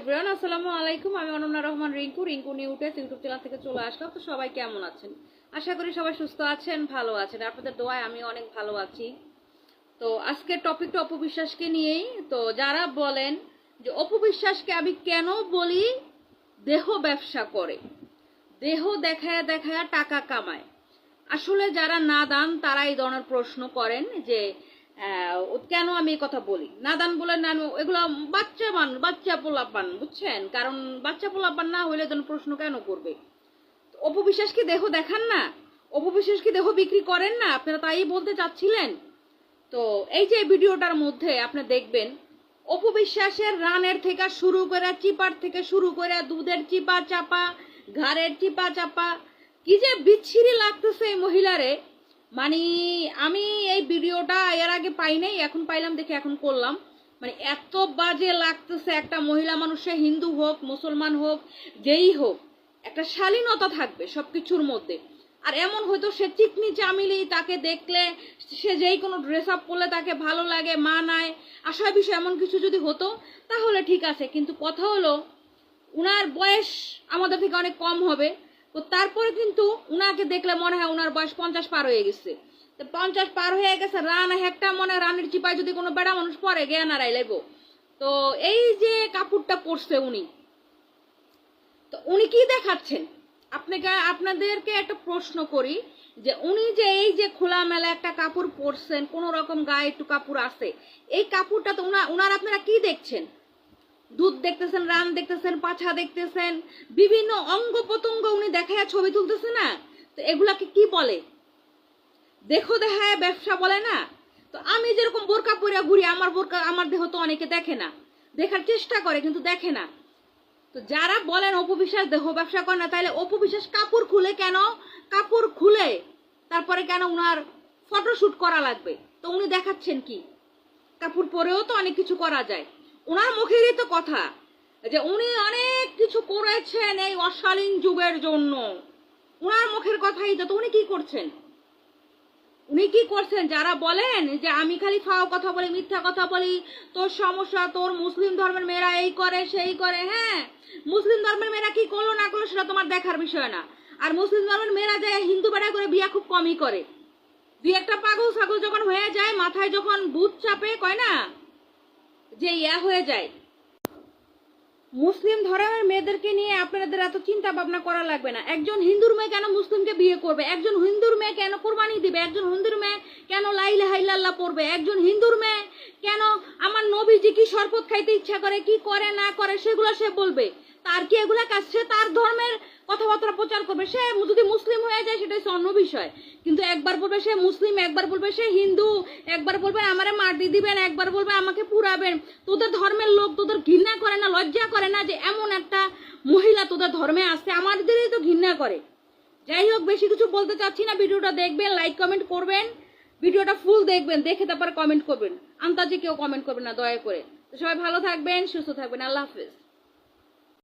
Everyone, আসসালামু আলাইকুম। আমি অনন্যা রহমান রিঙ্কু রিঙ্কু নিউটেস ইউটিউব চ্যানেল থেকে চলে আসলাম। তো সবাই কেমন আছেন? আশা করি সবাই সুস্থ আছেন, ভালো আছেন। আপনাদের দোয়ায় আমি অনেক ভালো আছি। তো টপিকটা অপবিশ্বাসকে নিয়েই। তো যারা বলেন যে অপবিশ্বাসকে আমি কেন বলি, দেহ ব্যবসা করে। দেহ দেখায় দেখায় টাকা কামায়। আসলে যারা নাদান তারা এই ধরনের প্রশ্ন করেন যে কেন আমি এই কথা বলি? নাদান বলে না এগুলো বাচ্চা মান বাচ্চা পোলাপান বুঝছেন? কারণ বাচ্চা পোলাপান না হইলে যেন প্রশ্ন কেন করবে? অপবিশ্বাস কি দেহ দেখান না? অপবিশ্বাস কি দেহ বিক্রি করেন না? আপনারা তাই বলতে চাচ্ছিলেন? তো এই যে ভিডিওটার মধ্যে আপনি দেখবেন অপবিশ্বাসের রানের থেকে শুরু করে চিপার থেকে শুরু করে দুধের চিপা চাপা ঘাড়ের চিপা চাপা কি যে বিচ্ছিরি লাগতেছে এই মহিলারে মানে আমি এই ভিডিওটা এর আগে পাই নাই, এখন পাইলাম দেখে এখন করলাম। মানে এত বাজে লাগতেছে একটা মহিলা মানুষে, হিন্দু হোক, মুসলমান হোক, যেই হোক, একটা শালীনতা থাকবে সবকিছুর মধ্যে। আর এমন হয়তো সে চিকনি চামিলি, তাকে দেখলে সে যেই কোনো ড্রেস আপ করলে তাকে ভালো লাগে মা মানায় আশা বিষয় এমন কিছু যদি হতো, তাহলে ঠিক আছে। কিন্তু কথা হলো, উনার বয়স আমাদের থেকে অনেক কম হবে। তো তারপরে কিন্তু উনাকে দেখলে মনে হয় উনার বয়স পঞ্চাশ পার হয়ে গেছে। তো পঞ্চাশ পার হয়ে গেছে, রান একটা মনে হয় রানের চিপায় যদি কোনো বেড়া মানুষ পরে জ্ঞান আড়াই লাগবো তো এই যে কাপড়টা পরছে উনি, তো উনি কি দেখাচ্ছেন? আপনাকে, আপনাদেরকে একটা প্রশ্ন করি যে উনি যে এই যে খোলামেলা একটা কাপড় পরছেন, কোন রকম গায়ে একটু কাপড় আছে, এই কাপড়টা তো উনার উনার আপনারা কি দেখছেন? দুধ দেখতেছেন রান দেখতেছেন, পাছা দেখতেছেন, বিভিন্ন অঙ্গ প্রত্যঙ্গ উনি দেখায় ছবি তুলতেছে না? তো এগুলাকে কি বলে? দেখো দেখায়, ব্যবসা বলে না? তো আমি যেরকম বোরকা পরে ঘুরি, আমার বোরকা, আমার দেহ তো অনেকে দেখে না। দেখার চেষ্টা করে, কিন্তু দেখে না। তো যারা বলেন অপবিশ্বাস দেহ ব্যবসা করে না তাহলে অপবিশ্বাস কাপড় খুলে কেন? কাপড় খুলে, তারপরে কেন উনার ফটোশ্যুট করা লাগবে? তো উনি দেখাচ্ছেন কি? কাপড় পরেও তো অনেক কিছু করা যায়। ওনার মুখেরই তো কথা যে উনি অনেক কিছু করেছেন এই অশালীন যুগের জন্য। ওনার মুখের কথাই তো উনি কি করছেন? উনি কি করছেন? যারা বলেন যে আমি খালি ফাও কথা বলি, মিথ্যা কথা বলি, তোর সমস্যা, তোর মুসলিম ধর্মের মেয়েরা এই করে, সেই করে হ্যাঁ? মুসলিম ধর্মের মেয়েরা কি করল, না করল, সেটা তোমার দেখার বিষয় না। আর মুসলিম ধর্মের মেয়েরা যায় হিন্দু বেড়া করে বিয়া খুব কমই করে। দুই একটা পাগল ছাগল যখন হয়ে যায়, মাথায় যখন বুধ চাপে, কয় না? যে ইয়া হয়ে যায়। মুসলিম ধর্মের মেয়েদেরকে নিয়ে আপনাদের এত চিন্তা ভাবনা করা লাগবে না। একজন হিন্দুর মেয়ে কেন মুসলিমকে বিয়ে করবে? একজন হিন্দুর মেয়ে কেন কোরবানি দিবে? একজন হিন্দুর মেয়ে কেন লাইলে হাইলাল্লাহ পড়বে? একজন হিন্দুর মেয়ে কেন আমার নবীজি কি শরপত খাইতে ইচ্ছা করে, কি করে, না করে, সেগুলো সে বলবে। তার কি এগুলা কাজ? সে তার ধর্মের কথাবার্তা প্রচার করবে। সে যদি মুসলিম হয়ে যায়, সেটা হচ্ছে অন্য বিষয়। কিন্তু একবার বলবে সে মুসলিম, একবার বলবে সে হিন্দু, একবার বলবে আমারে মাটি দিবেন, একবার বলবে আমাকে পুরাবেন। তোদের ধর্মের লোক তোদের ঘৃণা করে না, লজ্জা করে না যে এমন একটা মহিলা তোদের ধর্মে আসছে? আমাদেরই তো ঘৃণা করে। যাই হোক, বেশি কিছু বলতে চাচ্ছি না। ভিডিওটা দেখবেন, লাইক কমেন্ট করবেন। ভিডিওটা ফুল দেখবেন, দেখে তারপরে কমেন্ট করবেন। আন্তাজে কেউ কমেন্ট করবেন না, দয়া করে। সবাই ভালো থাকবেন, সুস্থ থাকবেন। আল্লাহ হাফেজ।